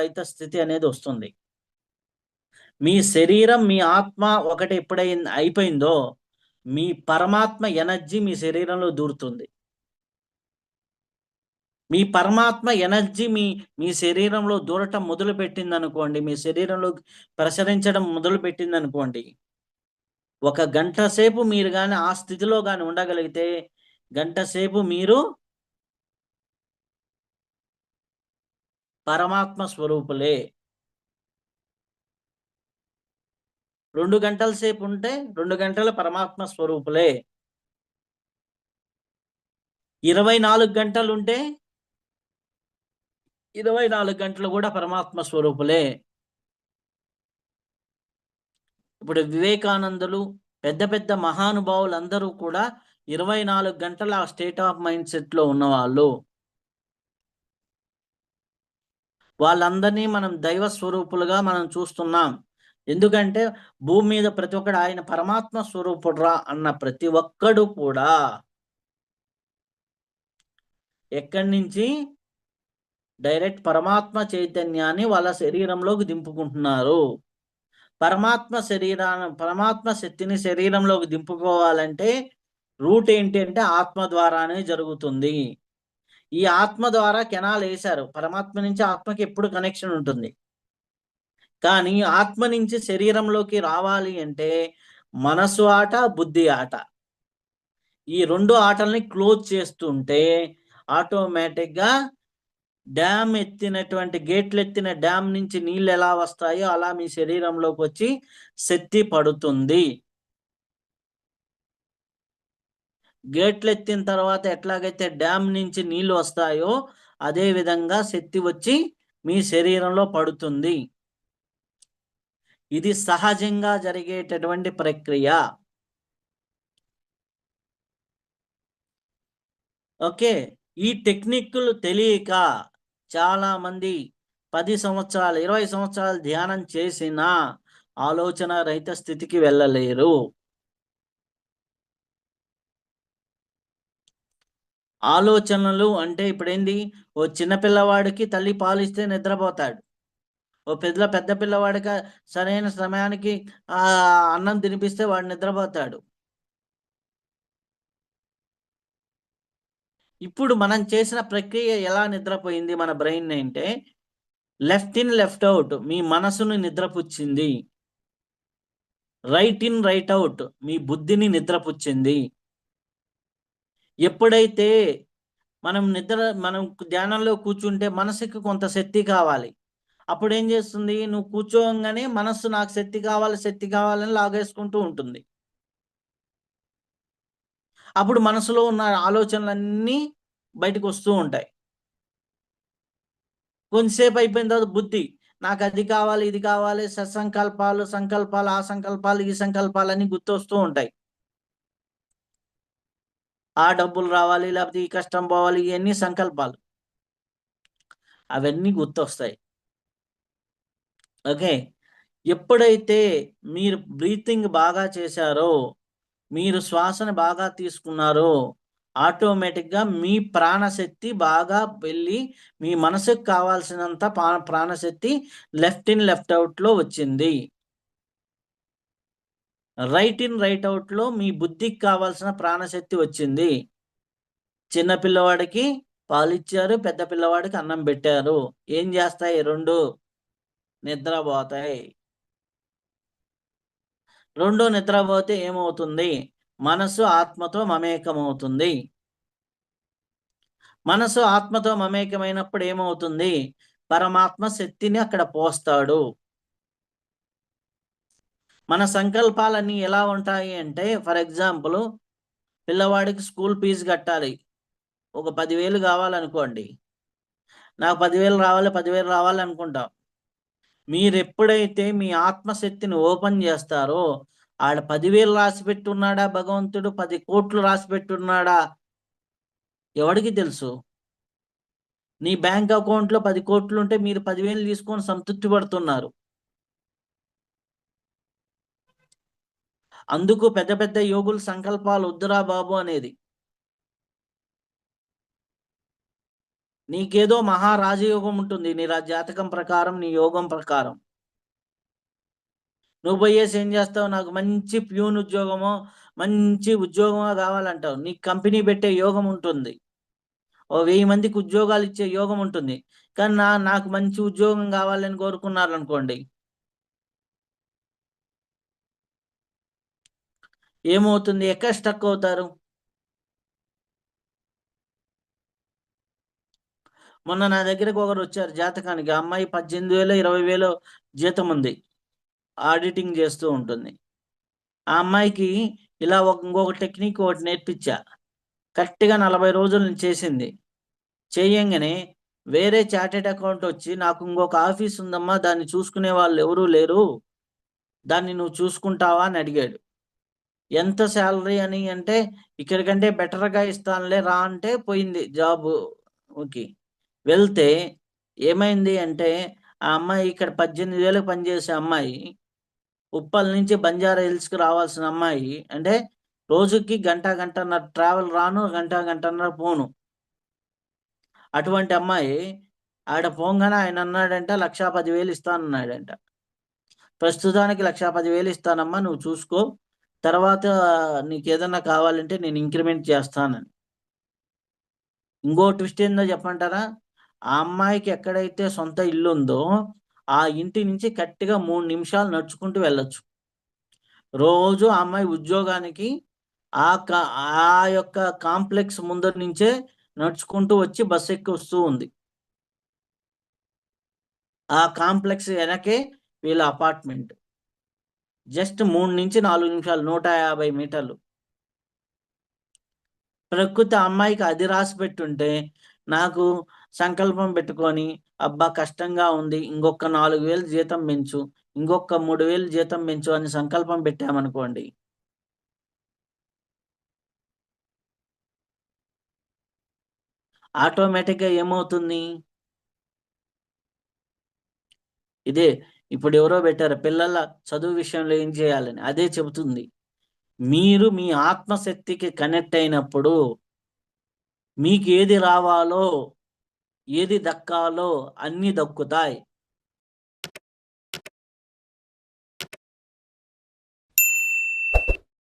రహిత స్థితి అనేది వస్తుంది. మీ శరీరం మీ ఆత్మ ఒకటి ఎప్పుడైంది అయిపోయిందో మీ పరమాత్మ ఎనర్జీ మీ శరీరంలో దూరుతుంది. మీ పరమాత్మ ఎనర్జీ మీ మీ శరీరంలో దూరటం మొదలు పెట్టింది అనుకోండి మీ శరీరంలో ప్రసరించడం మొదలు పెట్టింది అనుకోండి ఒక గంట సేపు మీరు కానీ ఆ స్థితిలో కానీ ఉండగలిగితే గంట సేపు మీరు పరమాత్మ స్వరూపులే. రెండు గంటల సేపు ఉంటే రెండు గంటల పరమాత్మ స్వరూపులే. ఇరవై నాలుగు గంటలు ఉంటే ఇరవై నాలుగు గంటలు కూడా పరమాత్మ స్వరూపులే. ఇప్పుడు వివేకానందులు పెద్ద పెద్ద మహానుభావులు అందరూ కూడా ఇరవై నాలుగు గంటల స్టేట్ ఆఫ్ మైండ్ సెట్లో ఉన్నవాళ్ళు. వాళ్ళందరినీ మనం దైవ స్వరూపులుగా మనం చూస్తున్నాం. ఎందుకంటే భూమి మీద ప్రతి ఒక్కడు ఆయన పరమాత్మ స్వరూపుడురా అన్న ప్రతి ఒక్కడు కూడా ఎక్కడి నుంచి? డైరెక్ట్ పరమాత్మ చైతన్యాన్ని వాళ్ళ శరీరంలోకి దింపుకుంటున్నారు. పరమాత్మ శరీరాన్ని పరమాత్మ శక్తిని శరీరంలోకి దింపుకోవాలంటే రూట్ ఏంటి అంటే ఆత్మ ద్వారానే జరుగుతుంది. ఈ ఆత్మ ద్వారా కెనాల్ వేశారు. పరమాత్మ నుంచి ఆత్మకి ఎప్పుడు కనెక్షన్ ఉంటుంది? కానీ ఆత్మ నుంచి శరీరంలోకి రావాలి అంటే మనసు ఆట బుద్ధి ఆట. ఈ రెండు ఆటల్ని క్లోజ్ చేస్తుంటే ఆటోమేటిక్గా డ్యామ్ ఎత్తినటువంటి గేట్లు ఎత్తిన డ్యామ్ నుంచి నీళ్ళు ఎలా వస్తాయో అలా మీ శరీరంలోకి వచ్చి శక్తి పడుతుంది. గేట్లు ఎత్తిన తర్వాత ఎట్లాగైతే డ్యామ్ నుంచి నీళ్ళు వస్తాయో అదే విధంగా శక్తి వచ్చి మీ శరీరంలో పడుతుంది. ఇది సహజంగా జరిగేటటువంటి ప్రక్రియ. ఓకే ఈ టెక్నిక్లు తెలియక చాలా మంది పది సంవత్సరాలు ఇరవై సంవత్సరాలు ధ్యానం చేసిన ఆలోచన రహిత స్థితికి వెళ్ళలేరు. ఆలోచనలు అంటే ఇప్పుడు ఏంది ఓ చిన్న పిల్లవాడికి తల్లి పాలిస్తే నిద్రపోతాడు. ఓ పెద్ద పెద్ద పిల్లవాడికి సరైన సమయానికి ఆ అన్నం తినిపిస్తే వాడు నిద్రపోతాడు. ఇప్పుడు మనం చేసిన ప్రక్రియ ఎలా నిద్రపోయింది మన బ్రెయిన్ అంటే లెఫ్ట్ ఇన్ లెఫ్ట్ అవుట్ మీ మనసును నిద్రపుచ్చింది. రైట్ ఇన్ రైట్ అవుట్ మీ బుద్ధిని నిద్రపుచ్చింది. ఎప్పుడైతే మనం నిద్ర మనం ధ్యానంలో కూర్చుంటే మనసుకి కొంత శక్తి కావాలి. అప్పుడు ఏం చేస్తుంది? నువ్వు కూర్చోగానే మనస్సు నాకు శక్తి కావాలి శక్తి కావాలని లాగేసుకుంటూ ఉంటుంది. అప్పుడు మనసులో ఉన్న ఆలోచనలన్నీ బయటకు వస్తూ ఉంటాయి. కొంతసేపు అయిపోయిన తర్వాత బుద్ధి నాకు అది కావాలి ఇది కావాలి సత్సంకల్పాలు సంకల్పాలు ఆ సంకల్పాలు ఈ సంకల్పాలు అన్ని గుర్తొస్తూ ఉంటాయి. ఆ డబ్బులు రావాలి లేకపోతే ఈ కష్టం పోవాలి ఇవన్నీ సంకల్పాలు. అవన్నీ గుర్తొస్తాయి. ఓకే? ఎప్పుడైతే మీరు బ్రీతింగ్ బాగా చేశారో మీరు శ్వాసను బాగా తీసుకున్నారో ఆటోమేటిక్గా మీ ప్రాణశక్తి బాగా వెళ్ళి మీ మనసుకు కావాల్సినంత ప్రాణశక్తి లెఫ్ట్ ఇన్ లెఫ్ట్ అవుట్లో వచ్చింది. రైట్ ఇన్ రైట్ అవుట్లో మీ బుద్ధికి కావాల్సిన ప్రాణశక్తి వచ్చింది. చిన్న పిల్లవాడికి పాలిచ్చారు పెద్ద పిల్లవాడికి అన్నం పెట్టారు. ఏం చేస్తాయి రెండు? నిద్రపోతాయి. రెండు నిద్రపోతే ఏమవుతుంది? మనసు ఆత్మతో మమేకమవుతుంది. మనసు ఆత్మతో మమేకమైనప్పుడు ఏమవుతుంది? పరమాత్మ శక్తిని అక్కడ పోస్తాడు. మన సంకల్పాలన్నీ ఎలా ఉంటాయి అంటే ఫర్ ఎగ్జాంపుల్ పిల్లవాడికి స్కూల్ ఫీజు కట్టాలి. ఒక పదివేలు కావాలనుకోండి. నాకు పదివేలు రావాలి పదివేలు రావాలి అనుకుంటాం. మీరు ఎప్పుడైతే మీ ఆత్మశక్తిని ఓపెన్ చేస్తారో ఆడ పదివేలు రాసి పెట్టున్నాడా భగవంతుడు? పది కోట్లు రాసి పెట్టున్నాడా? ఎవడికి తెలుసు? నీ బ్యాంక్ అకౌంట్లో పది కోట్లు ఉంటే మీరు పదివేలు తీసుకొని సంతృప్తి పడుతున్నారు. అందుకు పెద్ద పెద్ద యోగుల సంకల్పాలు వద్దురా బాబు అనేది. నీకేదో మహారాజయోగం ఉంటుంది. నీ రా- జాతకం ప్రకారం నీ యోగం ప్రకారం. నువ్వు పోయేసి ఏం చేస్తావు? నాకు మంచి ప్యూన్ ఉద్యోగమో మంచి ఉద్యోగమో కావాలంటావు. నీకు కంపెనీ పెట్టే యోగం ఉంటుంది. ఓ వెయ్యి మందికి ఉద్యోగాలు ఇచ్చే యోగం ఉంటుంది. కానీ నా నాకు మంచి ఉద్యోగం కావాలని కోరుకున్నారు అనుకోండి ఏమవుతుంది? ఎక్కడ స్టక్ అవుతారు? మొన్న నా దగ్గరకు ఒకరు వచ్చారు జాతకానికి. అమ్మాయి పద్దెనిమిది వేలు ఇరవై వేలు జీతం ఉంది. ఆడిటింగ్ చేస్తూ ఉంటుంది. ఆ అమ్మాయికి ఇలా ఒక ఇంకొక టెక్నిక్ ఒకటి నేర్పించా. కరెక్ట్గా నలభై రోజులు నేను చేసింది. చేయంగానే వేరే చార్టెడ్ అకౌంట్ వచ్చి నాకు ఇంకొక ఆఫీస్ ఉందమ్మా దాన్ని చూసుకునే వాళ్ళు ఎవరూ లేరు. దాన్ని నువ్వు చూసుకుంటావా? అని అడిగాడు. ఎంత శాలరీ అని అంటే ఇక్కడికంటే బెటర్గా ఇస్తానులే రా అంటే పోయింది జాబ్. ఓకే. వెళ్తే ఏమైంది అంటే ఆ అమ్మాయి ఇక్కడ పద్దెనిమిది వేలకు పనిచేసే అమ్మాయి ఉప్పల్ నుంచి బంజారా హిల్స్కి రావాల్సిన అమ్మాయి అంటే రోజుకి గంట గంటన్నర ట్రావెల్ రాను గంట గంటన్నర పోను. అటువంటి అమ్మాయి ఆడ పోగానే ఆయన అన్నాడంట లక్షా పదివేలు ఇస్తానన్నాడంట. ప్రస్తుతానికి లక్షా పదివేలు ఇస్తానమ్మా నువ్వు చూసుకో. తర్వాత నీకు ఏదన్నా కావాలంటే నేను ఇంక్రిమెంట్ చేస్తానని. ఇంకో ట్విస్ట్ ఏందో చెప్పంటారా ఆ అమ్మాయికి ఎక్కడైతే సొంత ఇల్లు ఉందో ఆ ఇంటి నుంచి కరెక్ట్గా మూడు నిమిషాలు నడుచుకుంటూ వెళ్ళొచ్చు. రోజు ఆ అమ్మాయి ఉద్యోగానికి ఆ కా ఆ యొక్క కాంప్లెక్స్ ముందర నుంచే నడుచుకుంటూ వచ్చి బస్ ఎక్కి వస్తూ ఉంది. ఆ కాంప్లెక్స్ వెనకే వీళ్ళ అపార్ట్మెంట్. జస్ట్ మూడు నుంచి నాలుగు నిమిషాలు నూట యాభై మీటర్లు. ప్రకృతి అమ్మాయికి అది రాసి పెట్టుంటే నాకు సంకల్పం పెట్టుకొని అబ్బా కష్టంగా ఉంది ఇంకొక నాలుగు వేలు జీతం పెంచు ఇంకొక మూడు వేలు జీతం పెంచు అని సంకల్పం పెట్టామనుకోండి. ఆటోమేటిక్గా ఏమవుతుంది? ఇదే ఇప్పుడు ఎవరో పెట్టారు పిల్లల చదువు విషయంలో ఏం చేయాలని? అదే చెబుతుంది. మీరు మీ ఆత్మశక్తికి కనెక్ట్ అయినప్పుడు మీకు ఏది రావాలో ఏది దక్కాలో అన్నీ దక్కుతాయి.